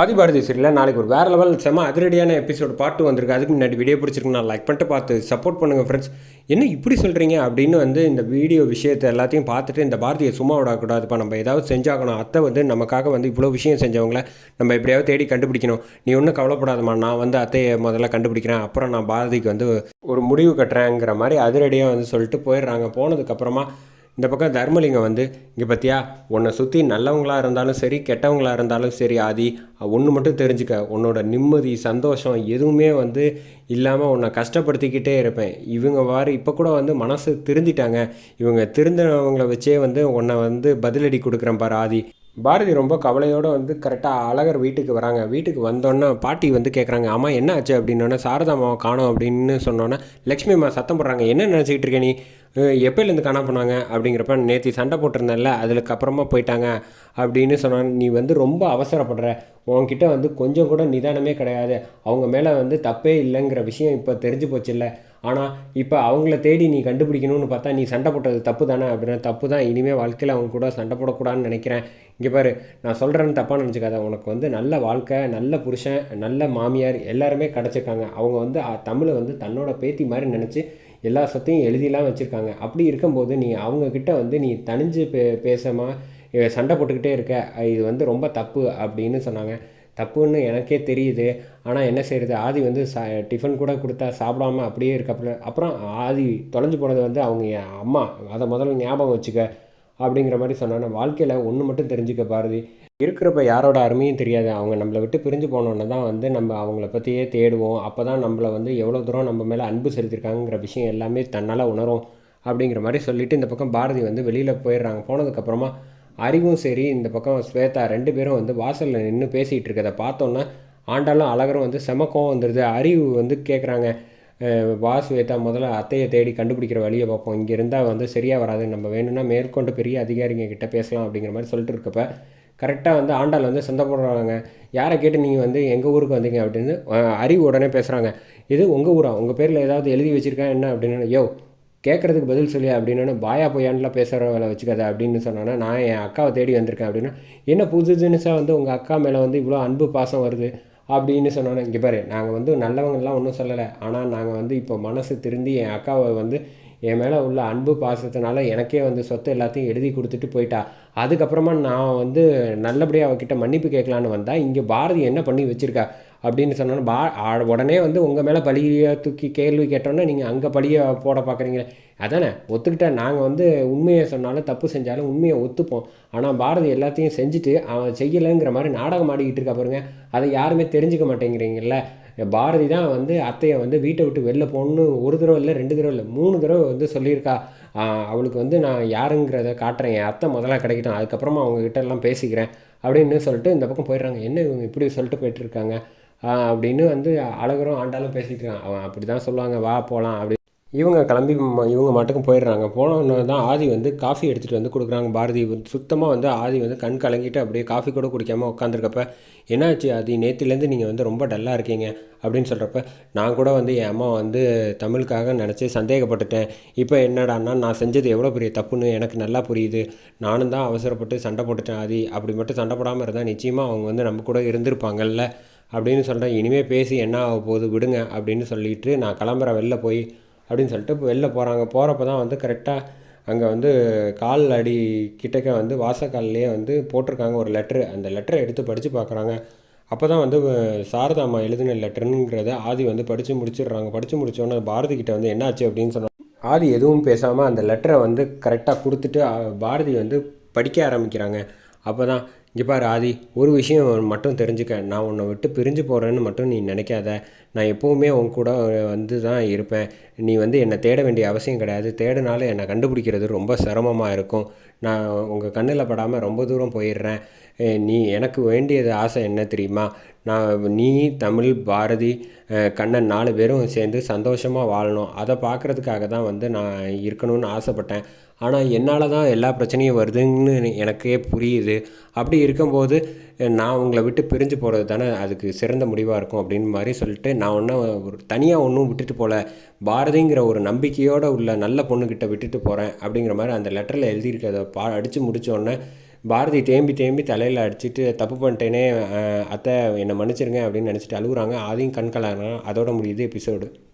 ஆதிபாரதி சீரியலில் நாளைக்கு ஒரு வேறு லெவல் செம்ம அதிரடியான எபிசோட் பாட்டு வந்திருக்கு. அதுக்கு முன்னாடி வீடியோ பிடிச்சிருக்கு நான் லைக் பண்ணிட்டு பார்த்து சப்போர்ட் பண்ணுங்கள் ஃப்ரெண்ட்ஸ் என்ன இப்படி சொல்கிறீங்க அப்படின்னு வந்து இந்த வீடியோ விஷயத்தை எல்லாத்தையும் பார்த்துட்டு இந்த பாரதியை சும்மா விடக்கூடாதுப்பா. நம்ம ஏதாவது செஞ்சாகணும். அத்தை வந்து நமக்காக வந்து இவ்வளோ விஷயம் செஞ்சவங்கள நம்ம எப்படியாவது தேடி கண்டுபிடிக்கணும். நீ ஒன்றும் கவலைப்படாதம்மா. நான் வந்து அத்தையை முதல்ல கண்டுபிடிக்கிறேன். அப்புறம் நான் பாரதிக்கு வந்து ஒரு முடிவு கட்டுறேங்கிற மாதிரி அதிரடியாக வந்து சொல்லிட்டு போயிடுறாங்க. போனதுக்கப்புறமா இந்த பக்கம் தர்மலிங்கம் வந்து இங்கே பார்த்தியா உன்னை சுற்றி நல்லவங்களாக இருந்தாலும் சரி கெட்டவங்களாக இருந்தாலும் சரி ஆதி ஒன்று மட்டும் தெரிஞ்சுக்க. உன்னோட நிம்மதி சந்தோஷம் எதுவுமே வந்து இல்லாமல் உன்னை கஷ்டப்படுத்திக்கிட்டே இருப்பேன். இவங்க வாரு இப்போ கூட வந்து மனசு திருந்திட்டாங்க. இவங்க திருந்தினவங்கள வச்சே வந்து உன்னை வந்து பதிலடி கொடுக்குறேன் பாரு ஆதி. பாரதி ரொம்ப கவலையோடு வந்து கரெக்டாக அழகர் வீட்டுக்கு வராங்க. வீட்டுக்கு வந்தோன்னே பாட்டி வந்து கேட்குறாங்க அம்மா என்ன ஆச்சு? அப்படின்னோடனே சாரதா அம்மாவை காணோம் அப்படின்னு சொன்னோன்னே லக்ஷ்மி அம்மா சத்தம் போடுறாங்க. என்ன நினச்சிக்கிட்டு இருக்க நீ? எப்போலேருந்து காணா போனாங்க அப்படிங்கிறப்ப நேற்று சண்டை போட்டிருந்தேன்ல அதுக்கு அப்புறமா போயிட்டாங்க அப்படின்னு சொன்னாங்க. நீ வந்து ரொம்ப அவசரப்படுற. உன்கிட்ட வந்து கொஞ்சம் கூட நிதானமே கிடையாது. அவங்க மேலே வந்து தப்பே இல்லைங்கிற விஷயம் இப்போ தெரிஞ்சு போச்சுல்ல ஆனால் இப்போ அவங்கள தேடி நீ கண்டுபிடிக்கணும்னு பார்த்தா நீ சண்டை போட்டது தப்பு தானே அப்படின்னா தப்பு தான் இனிமேல் வாழ்க்கையில் அவங்க கூட சண்டை போடக்கூடாதுன்னு நினைக்கிறேன். இங்கே பாரு நான் சொல்கிறேன்னு தப்பாக நினச்சிக்காத. உனக்கு வந்து நல்ல வாழ்க்கை நல்ல புருஷன் நல்ல மாமியார் எல்லாருமே கிடச்சிருக்காங்க. அவங்க வந்து தமிழை வந்து தன்னோட பேத்தி மாதிரி நினச்சி எல்லா சொத்தையும் எழுதிலாம் வச்சுருக்காங்க. அப்படி இருக்கும்போது நீ அவங்கக்கிட்ட வந்து நீ தனிஞ்சு பே பேசாமல் சண்டை போட்டுக்கிட்டே இருக்க. இது வந்து ரொம்ப தப்பு அப்படின்னு சொன்னாங்க. தப்புன்னு எனக்கே தெரியுது. ஆனால் என்ன செய்கிறது ஆதி வந்து சா டிஃபன் கூட கொடுத்தா சாப்பிடாம அப்படியே இருக்கப்பல அப்புறம் ஆதி தொலைஞ்சு போனது வந்து அவங்க என் அம்மா. அதை முதல்ல ஞாபகம் வச்சுக்க அப்படிங்கிற மாதிரி சொன்னாங்க. வாழ்க்கையில் ஒன்று மட்டும் தெரிஞ்சுக்க பாரதி. இருக்கிறப்ப யாரோட அருமையும் தெரியாது. அவங்க நம்மளை விட்டு பிரிஞ்சு போனோன்னு தான் வந்து நம்ம அவங்கள பற்றியே தேடுவோம். அப்போ தான் நம்மளை வந்து எவ்வளோ தூரம் நம்ம மேலே அன்பு செலுத்திருக்காங்கிற விஷயம் எல்லாமே தன்னால் உணரும் அப்படிங்கிற மாதிரி சொல்லிவிட்டு இந்த பக்கம் பாரதி வந்து வெளியில் போயிடுறாங்க. போனதுக்கப்புறமா அறிவும் சரி இந்த பக்கம் ஸ்வேதா ரெண்டு பேரும் வந்து வாசலில் நின்று பேசிகிட்டு இருக்கதை பார்த்தோன்னே ஆண்டாலும் அழகரும் வந்து செமக்கம் வந்துடுது அறிவு வந்து கேட்குறாங்க வா ஸ்வேதா முதல்ல அத்தையை தேடி கண்டுபிடிக்கிற வழியை பார்ப்போம். இங்கே இருந்தால் வந்து சரியாக வராது. நம்ம வேணும்னா மேற்கொண்டு பெரிய அதிகாரிங்க கிட்ட பேசலாம் அப்படிங்கிற மாதிரி சொல்லிட்டு இருக்கப்ப கரெக்டாக வந்து ஆண்டாள் வந்து சந்தப்படுறாங்க போடுறாங்க. யாரை கேட்டு நீங்கள் வந்து எங்கள் ஊருக்கு வந்தீங்க அப்படின்னு அறிவு உடனே பேசுகிறாங்க இது உங்கள் ஊரா? உங்கள் பேரில் ஏதாவது எழுதி வச்சுருக்கேன் என்ன அப்படின்னு யோ கேட்குறதுக்கு பதில் சொல்லி அப்படின்னு பாயா பொய்யான்லாம் பேசுகிற வேலை வச்சுக்காத அப்படின்னு சொன்னோன்னா நான் என் அக்காவை தேடி வந்திருக்கேன் அப்படின்னா என்ன புது தினுசாக வந்து உங்கள் அக்கா மேலே வந்து இவ்வளோ அன்பு பாசம் வருது? அப்படின்னு சொன்னோன்னே இங்கே பாரு நாங்கள் வந்து நல்லவங்கலாம் ஒன்றும் சொல்லலை. ஆனால் நாங்கள் வந்து இப்போ மனசு திருந்தி என் அக்காவை வந்து என் மேலே உள்ள அன்பு பாசத்தினால எனக்கே வந்து சொத்து எல்லாத்தையும் எழுதி கொடுத்துட்டு போயிட்டா. அதுக்கப்புறமா நான் வந்து நல்லபடியாக அவகிட்ட மன்னிப்பு கேட்கலான்னு வந்தால் இங்கே பாரதி என்ன பண்ணி வச்சுருக்கா? அப்படின்னு சொன்னோன்னா பா உடனே வந்து உங்கள் மேலே பழியை தூக்கி கேள்வி கேட்டோன்னே நீங்கள் அங்கே பழியை போட பார்க்குறீங்களே அதானே ஒத்துக்கிட்டா நாங்கள் வந்து உண்மையை சொன்னாலும் தப்பு செஞ்சாலும் உண்மையை ஒத்துப்போம். ஆனால் பாரதி எல்லாத்தையும் செஞ்சுட்டு அவன் செய்யலைங்கிற மாதிரி நாடகம் ஆடிக்கிட்டு இருக்கா பாருங்க. அதை யாருமே தெரிஞ்சுக்க மாட்டேங்கிறீங்கல்ல. பாரதி தான் வந்து அத்தையை வந்து வீட்டை விட்டு வெளில போகணுன்னு ஒரு தடவை இல்லை ரெண்டு தடவை இல்லை மூணு தடவை வந்து சொல்லியிருக்கா. அவளுக்கு வந்து நான் யாருங்கிறத காட்டுறேன் என் அத்தை முதல்ல கிடைக்கட்டும் அதுக்கப்புறமா அவங்கக்கிட்ட எல்லாம் பேசிக்கிறேன் அப்படின்னு சொல்லிட்டு இந்த பக்கம் போயிடுறாங்க. என்ன இவங்க இப்படி சொல்லிட்டு போயிட்டுருக்காங்க அப்படின்னு வந்து அழகரும் ஆண்டாலும் பேசிட்டு அவன் அப்படி தான் சொல்லுவாங்க வா போகலாம் அப்படி. இவங்க கிளம்பி இவங்க மட்டுக்கும் போயிடுறாங்க. போனோன்னு தான் ஆதி வந்து காஃபி எடுத்துகிட்டு வந்து கொடுக்குறாங்க. பாரதி சுத்தமாக வந்து ஆதி வந்து கண் கலங்கிட்டு அப்படியே காஃபி கூட குடிக்காமல் உட்காந்துருக்கப்ப என்னாச்சு ஆதி? நேற்றுலேருந்து நீங்கள் வந்து ரொம்ப டல்லாக இருக்கீங்க. அப்படின்னு சொல்கிறப்ப நான் கூட வந்து என் அம்மா வந்து தமிழுக்காக நினச்சி சந்தேகப்பட்டுட்டேன். இப்போ என்னடான்னா நான் செஞ்சது எவ்வளோ பெரிய தப்புன்னு எனக்கு நல்லா புரியுது. நானும் தான் அவசரப்பட்டு சண்டை போட்டுட்டேன் ஆதி. அப்படி மட்டும் சண்டை போடாமல் இருந்தால் நிச்சயமாக அவங்க வந்து நம்ம கூட இருந்திருப்பாங்கல்ல. அப்படின்னு சொல்கிறேன் இனிமேல் பேசி என்ன ஆக போகுது விடுங்க அப்படின்னு சொல்லிட்டு நான் கிளம்புறேன் வெளில போய் அப்படின்னு சொல்லிட்டு இப்போ வெளில போகிறாங்க போகிறப்ப தான் வந்து கரெக்டாக அங்கே வந்து கால் அடி கிட்டக்க வந்து வாசக்கால்லையே வந்து போட்டிருக்காங்க ஒரு லெட்ரு அந்த லெட்டரை எடுத்து படித்து பார்க்குறாங்க அப்போ தான் வந்து சாரதாமா சாரதா அம்மா எழுதின லெட்டருங்கிறத ஆதி வந்து படித்து முடிச்சிடுறாங்க. படித்து முடிச்சோன்னே பாரதி கிட்ட வந்து என்னாச்சு அப்படின்னு சொன்னாங்க ஆதி எதுவும் பேசாமல் அந்த லெட்டரை வந்து கரெக்டாக கொடுத்துட்டு பாரதி வந்து படிக்க ஆரம்பிக்கிறாங்க. அப்போ தான் இங்கே பாரு ஆதி ஒரு விஷயம் மட்டும் தெரிஞ்சுக்க. நான் உன்னை விட்டு பிரிஞ்சு போகிறேன்னு மட்டும் நீ நினைக்காத. நான் எப்போவுமே உன் கூட வந்து தான் இருப்பேன். நீ வந்து என்னை தேட வேண்டிய அவசியம் கிடையாது. தேடினாலும் என்னை கண்டுபிடிக்கிறது ரொம்ப சிரமமாக இருக்கும். நான் உங்கள் கண்ணில் படாமல் ரொம்ப தூரம் போயிடுறேன். நீ எனக்கு வேண்டியது ஆசை என்ன தெரியுமா? நான் நீ தமிழ் பாரதி கண்ணன் நாலு பேரும் சேர்ந்து சந்தோஷமாக வாழணும். அதை பார்க்குறதுக்காக தான் வந்து நான் இருக்கணும்னு ஆசைப்பட்டேன். ஆனால் என்னால் தான் எல்லா பிரச்சனையும் வருதுன்னு எனக்கே புரியுது. அப்படி இருக்கும்போது நான் உங்களை விட்டு பிரிஞ்சு போகிறது தானே அதுக்கு சிறந்த முடிவாக இருக்கும் அப்படின்னு மாதிரி சொல்லிட்டு நான் ஒன்றும் ஒரு தனியாக ஒன்றும் விட்டுட்டு போகல பாரதிங்கிற ஒரு நம்பிக்கையோடு உள்ள நல்ல பொண்ணுக்கிட்ட விட்டுட்டு போகிறேன் அப்படிங்கிற மாதிரி அந்த லெட்டரில் எழுதியிருக்கிறத பா அடித்து முடித்தோடனே பாரதி தேம்பி தேம்பி தலையில் அடிச்சுட்டு தப்பு பண்ணிட்டேனே அத்தை என்னை மன்னிச்சிருங்க அப்படின்னு நினச்சிட்டு அழுகுறாங்க. அதையும் கண் அதோட முடியுது எபிசோடு